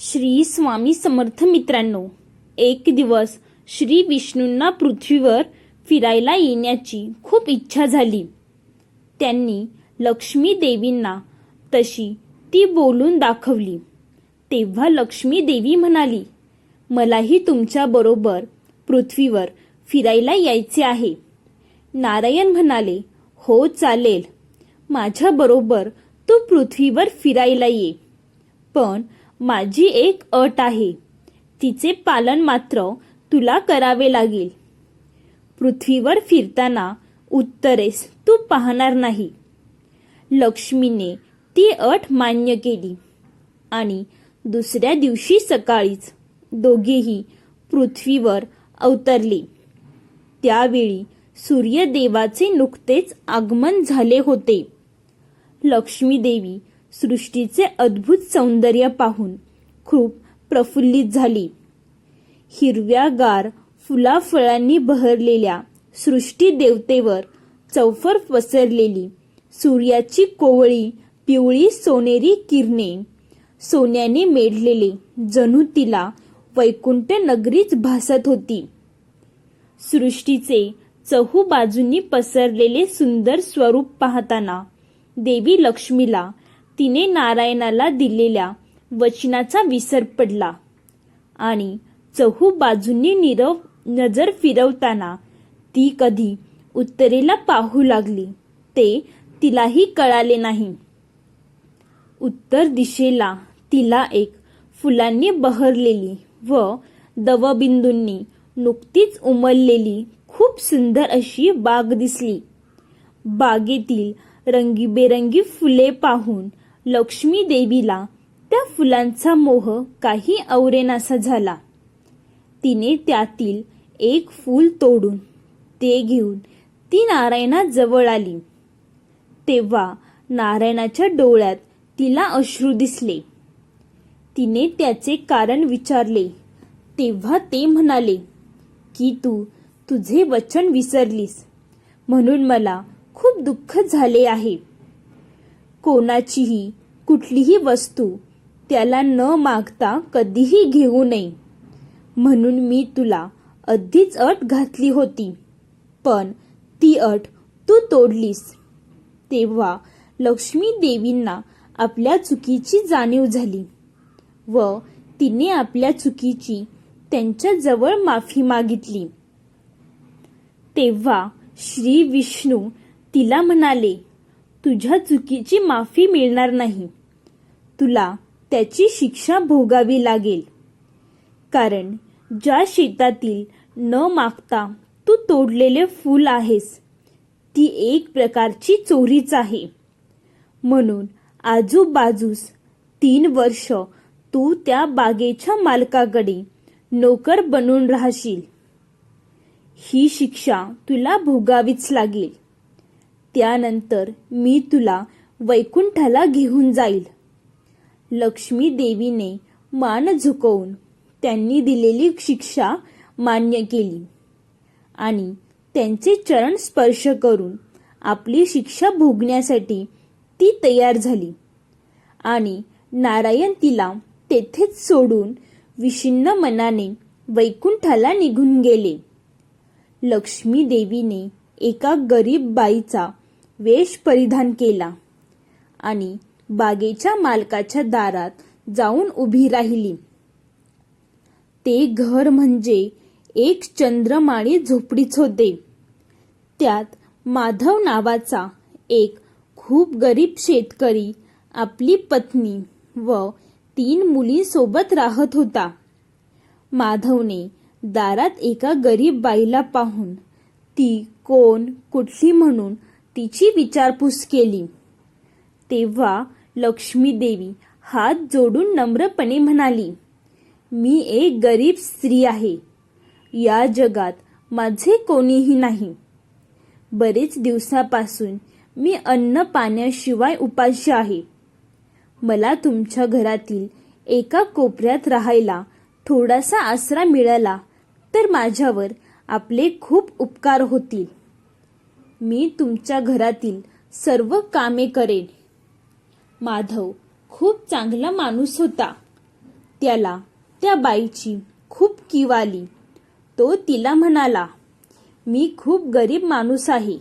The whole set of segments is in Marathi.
श्री स्वामी समर्थ मित्रांनो एक दिवस श्री विष्णूंना पृथ्वीवर फिरायला येण्याची खूप इच्छा झाली. त्यांनी लक्ष्मी देवींना तशी ती बोलून दाखवली. तेव्हा लक्ष्मी देवी म्हणाली मलाही तुमच्याबरोबर पृथ्वीवर फिरायला यायचे आहे. नारायण म्हणाले हो चालेल. माझ्याबरोबर तू पृथ्वीवर फिरायला ये. पण माझी एक अट आहे. तिचे पालन मात्र तुला करावे लागेल. पृथ्वीवर फिरताना उत्तरेस तू पाहणार नाही. लक्ष्मीने ती अट मान्य केली. आणि दुसऱ्या दिवशी सकाळीच दोघेही पृथ्वीवर अवतरले. त्यावेळी सूर्यदेवाचे नुकतेच आगमन झाले होते. लक्ष्मीदेवी सृष्टीचे अद्भुत सौंदर्य पाहून खूप प्रफुल्लित झाली. हिरव्यागार फुलाफळांनी बहरलेल्या सृष्टी देवतेवर चौफर पसरलेली सूर्याची कोवळी पिवळी सोनेरी किरणे सोन्याने मेढलेले जणू तिला वैकुंठ नगरीच भासत होती. सृष्टीचे चहू बाजूंनी पसरलेले सुंदर स्वरूप पाहताना देवी लक्ष्मीला तिने नारायणाला दिलेल्या वचनाचा विसर पडला. आणि चहू बाजूंनी निरव नजर फिरवताना ती कधी उत्तरेला पाहू लागली. ते तिलाही कळाले नाही. उत्तर दिशेला तिला एक फुलांनी बहरलेली व दवबिंदूंनी नुकतीच उमललेली खूप सुंदर अशी बाग दिसली. बागेतील रंगीबेरंगी फुले पाहून लक्ष्मी देवीला त्या फुलांचा मोह काही औरेनासा झाला. तिने त्यातील एक फूल तोडून ते घेऊन ती नारायणाजवळ आली. तेव्हा नारायणाच्या डोळ्यात तिला अश्रू दिसले. तिने त्याचे कारण विचारले. तेव्हा ते म्हणाले की तू तुझे वचन विसरलीस. म्हणून मला खूप दुःख झाले आहे. कोणाचीही कुठलीही वस्तू त्याला न मागता कधीही घेऊ नये. म्हणून मी तुला अधीच अट घातली होती पण ती अट तू तोडलीस. तेव्हा लक्ष्मी देवींना आपल्या चुकीची जाणीव झाली व तिने आपल्या चुकीची त्यांच्याजवळ माफी मागितली. तेव्हा श्री विष्णू तिला म्हणाले तुझ्या चुकीची माफी मिळणार नाही. तुला त्याची शिक्षा भोगावी लागेल. कारण ज्या शेतातील न मागता तू तोडलेले फूल आहेस ती एक प्रकारची चोरीच आहे. म्हणून आजूबाजूस तीन वर्ष तू त्या बागेच्या मालकाकडे नोकर बनून राहशील. ही शिक्षा तुला भोगावीच लागेल. त्यानंतर मी तुला वैकुंठाला घेऊन जाईल. लक्ष्मी देवीने मान झुकवून त्यांनी दिलेली शिक्षा मान्य केली आणि त्यांचे चरण स्पर्श करून आपली शिक्षा भोगण्यासाठी ती तयार झाली आणि नारायण तिला तेथेच सोडून विषिन्न मनाने वैकुंठाला निघून गेले. लक्ष्मी देवीने एका गरीब बाईचा वेश परिधान केला आणि बागेच्या मालकाच्या दारात जाऊन उभी राहिली. ते घर म्हणजे एक चंद्रमाळी झोपडीच होते. त्यात माधव नावाचा एक खूप गरीब शेतकरी आपली पत्नी व तीन मुलींसोबत राहत होता. माधवने दारात एका गरीब बाईला पाहून ती कोण कुठली म्हणून तिची विचारपूस केली. तेव्हा लक्ष्मी देवी हात जोडून नम्रपणे म्हणाली मी एक गरीब स्त्री आहे. या जगात माझे कोणीही नाही. बरेच दिवसापासून मी अन्न पाण्याशिवाय उपाशी आहे. मला तुमच्या घरातील एका कोपऱ्यात राहायला थोडासा आसरा मिळाला तर माझ्यावर आपले खूप उपकार होतील. मी तुमच्या घरातील सर्व कामे करेन. माधव खूप चांगला माणूस होता. त्याला त्या बाईची खूप कीव आली. तो तिला म्हणाला मी खूप गरीब माणूस आहे.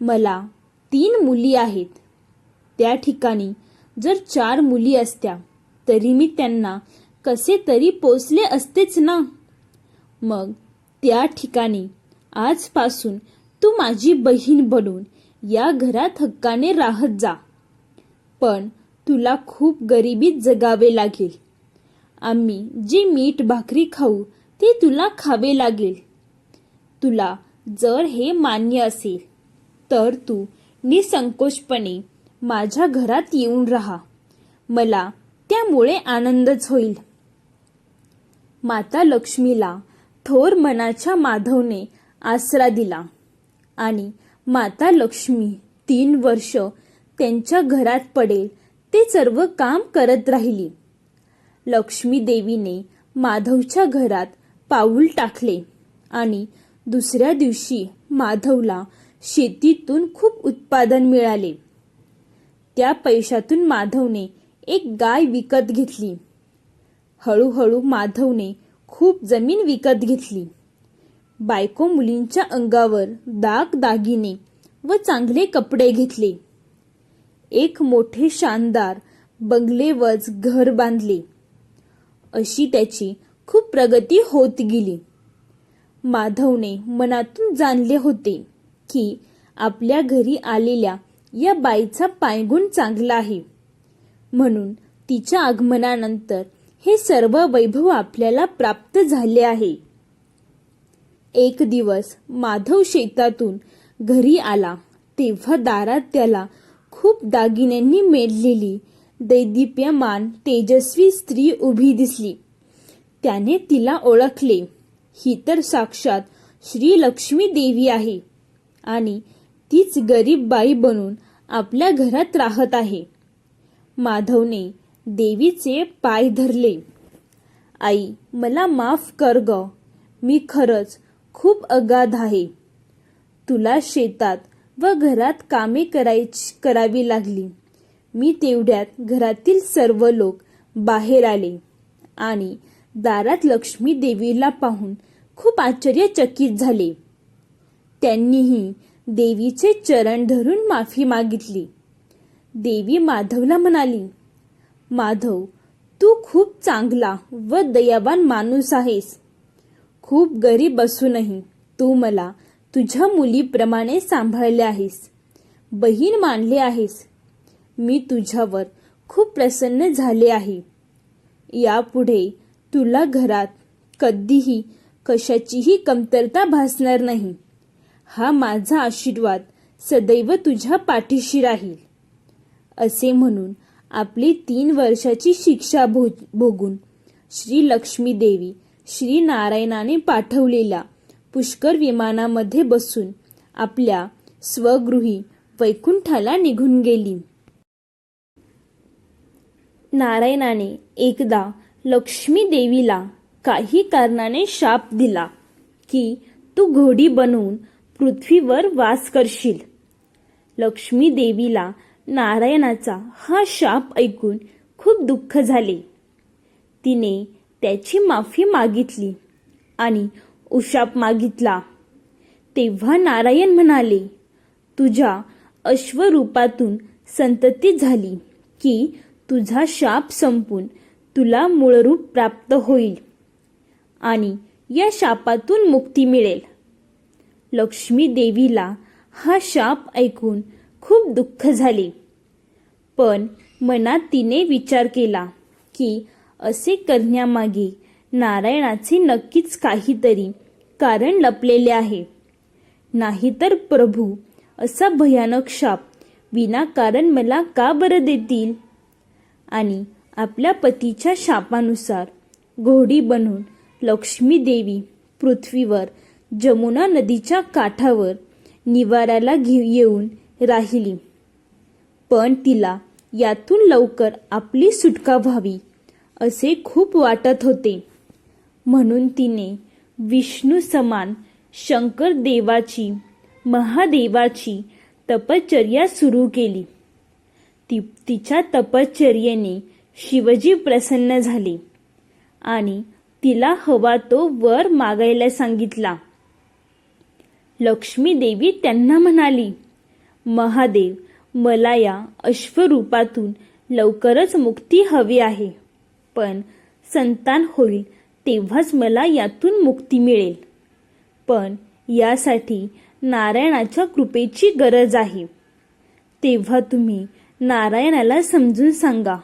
मला तीन मुली आहेत. त्या ठिकाणी जर चार मुली असत्या तरी मी त्यांना कसे तरी पोचले असतेच ना. मग त्या ठिकाणी. आजपासून तू माझी बहीण बनून या घरात हक्काने राहत जा. पण तुला खूप गरिबीत जगावे लागेल. आम्ही जी मीठ भाकरी खाऊ ते तुला खावे लागेल. तुला जर हे मान्य असेल तर तू निसंकोचपणे माझ्या घरात येऊन राहा. मला त्यामुळे आनंदच होईल. माता लक्ष्मीला थोर मनाच्या माधवने आसरा दिला. आणि माता लक्ष्मी तीन वर्ष त्यांच्या घरात पडेल ते सर्व काम करत राहिली. लक्ष्मी देवीने माधवच्या घरात पाऊल टाकले आणि दुसऱ्या दिवशी माधवला शेतीतून खूप उत्पादन मिळाले. त्या पैशातून माधवने एक गाय विकत घेतली. हळूहळू माधवने खूप जमीन विकत घेतली. बायको मुलींच्या अंगावर दाग दागिने व चांगले कपडे घेतले. एक मोठे शानदार बंगलेवज घर बांधले. अशी त्याची खूप प्रगती होत गेली. माधवने मनातून जाणले होते की आपल्या घरी आलेल्या या बाईचा पायगुण चांगला आहे. म्हणून तिच्या आगमनानंतर हे सर्व वैभव आपल्याला प्राप्त झाले आहे. एक दिवस माधव शेतातून घरी आला. तेव्हा दारात त्याला खूप दागिन्यांनी मेढलेली दैदिप्यमान तेजस्वी स्त्री उभी दिसली. त्याने तिला ओळखले. ही तर साक्षात श्री लक्ष्मी देवी आहे आणि तीच गरीब बाई बनून आपल्या घरात राहत आहे. माधवने देवीचे पाय धरले. आई मला माफ कर ग. मी खरंच खूप अगाध आहे. तुला शेतात व घरात कामे करायची करावी लागली. मी तेवढ्यात घरातील सर्व लोक बाहेर आले आणि दारात लक्ष्मी देवीला पाहून खूप आश्चर्यचकित झाले. त्यांनीही देवीचे चरण धरून माफी मागितली. देवी माधवला म्हणाली माधव तू खूप चांगला व दयावान माणूस आहेस. खूप गरीब असूनही तू मला तुझ्या मुलीप्रमाणे सांभाळले आहेस. बहीण मानले आहेस. मी तुझ्यावर खूप प्रसन्न झाले आहे. यापुढे तुला घरात कधीही कशाचीही कमतरता भासणार नाही. हा माझा आशीर्वाद सदैव तुझ्या पाठीशी राहील. असे म्हणून आपली तीन वर्षाची शिक्षा भो भोगून श्री लक्ष्मी देवी श्री नारायणाने पाठवलेल्या पुष्कर विमानामध्ये बसून आपल्या स्वगृही वैकुंठाला निघून गेली. नारायणाने एकदा लक्ष्मी देवीला काही कारणाने शाप दिला की तू घोडी बनवून पृथ्वीवर वास करशील. लक्ष्मी देवीला नारायणाचा हा शाप ऐकून खूप दुःख झाले. तिने त्याची माफी मागितली आणि उशाप मागितला. तेव्हा नारायण म्हणाले तुझ्या अश्वरूपातून संतती झाली की तुझा शाप संपून तुला मूळरूप प्राप्त होईल आणि या शापातून मुक्ती मिळेल. लक्ष्मी देवीला हा शाप ऐकून खूप दुःख झाले. पण मनात तिने विचार केला की असे करण्यामागे नारायणाचे नक्कीच काहीतरी कारण लपलेले आहे. नाहीतर प्रभू असा भयानक शाप विनाकारण मला का बरं देतील? आणि आपल्या पतीच्या शापानुसार घोडी बनून लक्ष्मी देवी पृथ्वीवर जमुना नदीच्या काठावर निवाराला घेऊ येऊन राहिली. पण तिला यातून लवकर आपली सुटका व्हावी असे खूप वाटत होते. म्हणून तिने विष्णू समान शंकर देवाची महादेवाची तपश्चर्या सुरू केली. ती तिच्या तपश्चर्येने शिवजी प्रसन्न झाले आणि तिला हवा तो वर मागायला सांगितला. लक्ष्मी देवी त्यांना म्हणाली महादेव मला या अश्वरूपातून लवकरच मुक्ती हवी आहे. पण संतान होईल तेव्हाच मला यातून मुक्ती मिळेल. पण यासाठी नारायणाच्या कृपेची गरज आहे. तेव्हा तुम्ही नारायणाला समजून सांगा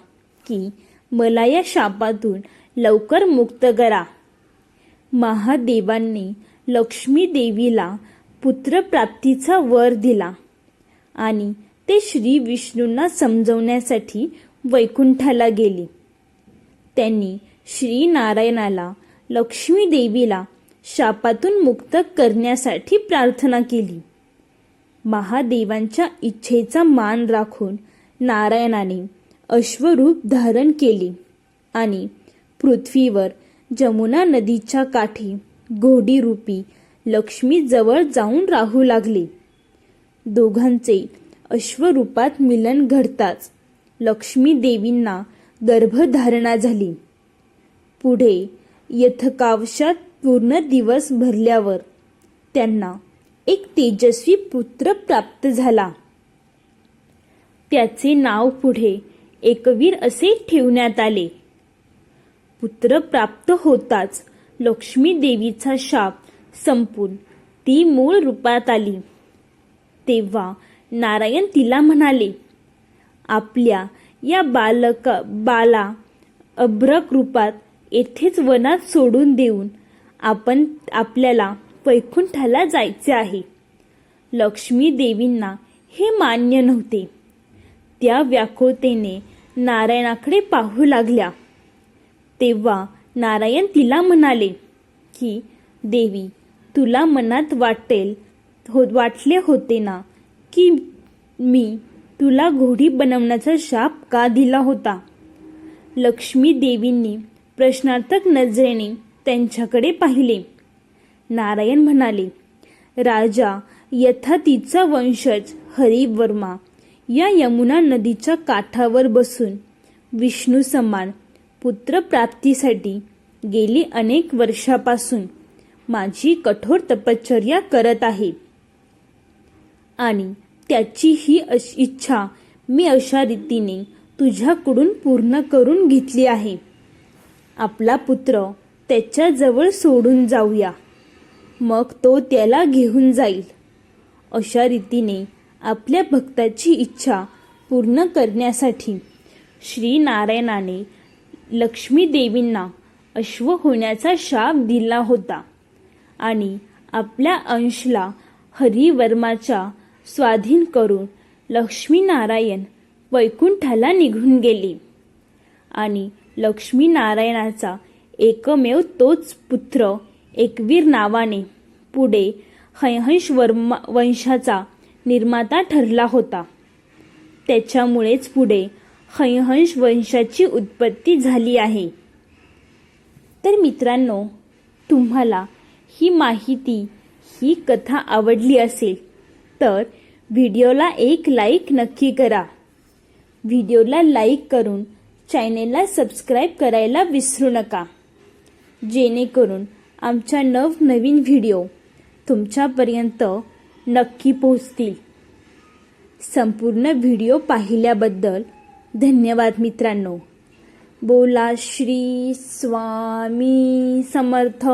की मला या शापातून लवकर मुक्त करा. महादेवांनी लक्ष्मी देवीला पुत्रप्राप्तीचा वर दिला आणि ते श्री विष्णूंना समजवण्यासाठी वैकुंठाला गेले. त्यांनी श्री नारायणाला लक्ष्मी देवीला शापातून मुक्त करण्यासाठी प्रार्थना केली. महादेवांच्या इच्छेचा मान राखून नारायणाने अश्वरूप धारण केले आणि पृथ्वीवर जमुना नदीच्या काठी घोडीरूपी लक्ष्मीजवळ जाऊन राहू लागले. दोघांचे अश्वरूपात मिलन घडताच. लक्ष्मी देवींना गर्भधारणा झाली. पुढे यथकावशात पूर्ण दिवस भरल्यावर त्यांना एक तेजस्वी पुत्र प्राप्त झाला. त्याचे नाव पुढे एकवीर असे ठेवण्यात आले. पुत्र प्राप्त होताच लक्ष्मी देवीचा शाप संपून ती मूळ रूपात आली. तेव्हा नारायण तिला म्हणाले आपल्या या बालक बाला अभ्रक रूपात येथेच वनात सोडून देऊन आपण आपल्याला वैकुंठाला जायचे आहे. लक्ष्मी देवींना हे मान्य नव्हते. त्या व्याकुळतेने नारायणाकडे पाहू लागल्या. तेव्हा नारायण तिला म्हणाले की देवी तुला मनात वाटेल हो वाटले होते ना की मी तुला घोडी बनवण्याचा शाप का दिला होता? लक्ष्मी देवींनी प्रश्नार्थक नजरेने त्यांच्याकडे पाहिले. नारायण म्हणाले राजा यथा तिचा वंशज हरिवर्मा या यमुना नदीच्या काठावर बसून विष्णू समान पुत्रप्राप्तीसाठी गेली अनेक वर्षापासून माझी कठोर तपश्चर्या करत आहे. आणि त्याची ही अश- इच्छा मी अशा रीतीने तुझ्याकडून पूर्ण करून घेतली आहे. आपला पुत्र त्याच्याजवळ सोडून जाऊया. मग तो त्याला घेऊन जाईल. अशा रीतीने आपल्या भक्ताची इच्छा पूर्ण करण्यासाठी श्री नारायणाने लक्ष्मीदेवींना अश्व होण्याचा शाप दिला होता आणि आपल्या अंशला हरिवर्माच्या स्वाधीन करून लक्ष्मीनारायण वैकुंठाला निघून गेले. आणि लक्ष्मीनारायणाचा एकमेव तोच पुत्र एकवीर नावाने पुढे हयहंश वर्मा वंशाचा निर्माता ठरला होता. त्याच्यामुळेच पुढे हयहंश वंशाची उत्पत्ती झाली आहे. तर मित्रांनो तुम्हाला ही माहिती ही कथा आवडली असेल तर व्हिडिओला एक लाईक नक्की करा. व्हिडिओला लाईक करून चॅनेलला सबस्क्राईब करायला विसरू नका. जेणेकरून आमच्या नवनवीन व्हिडिओ तुमच्यापर्यंत नक्की पोहोचतील. संपूर्ण व्हिडिओ पाहिल्याबद्दल धन्यवाद मित्रांनो. बोला श्री स्वामी समर्थ.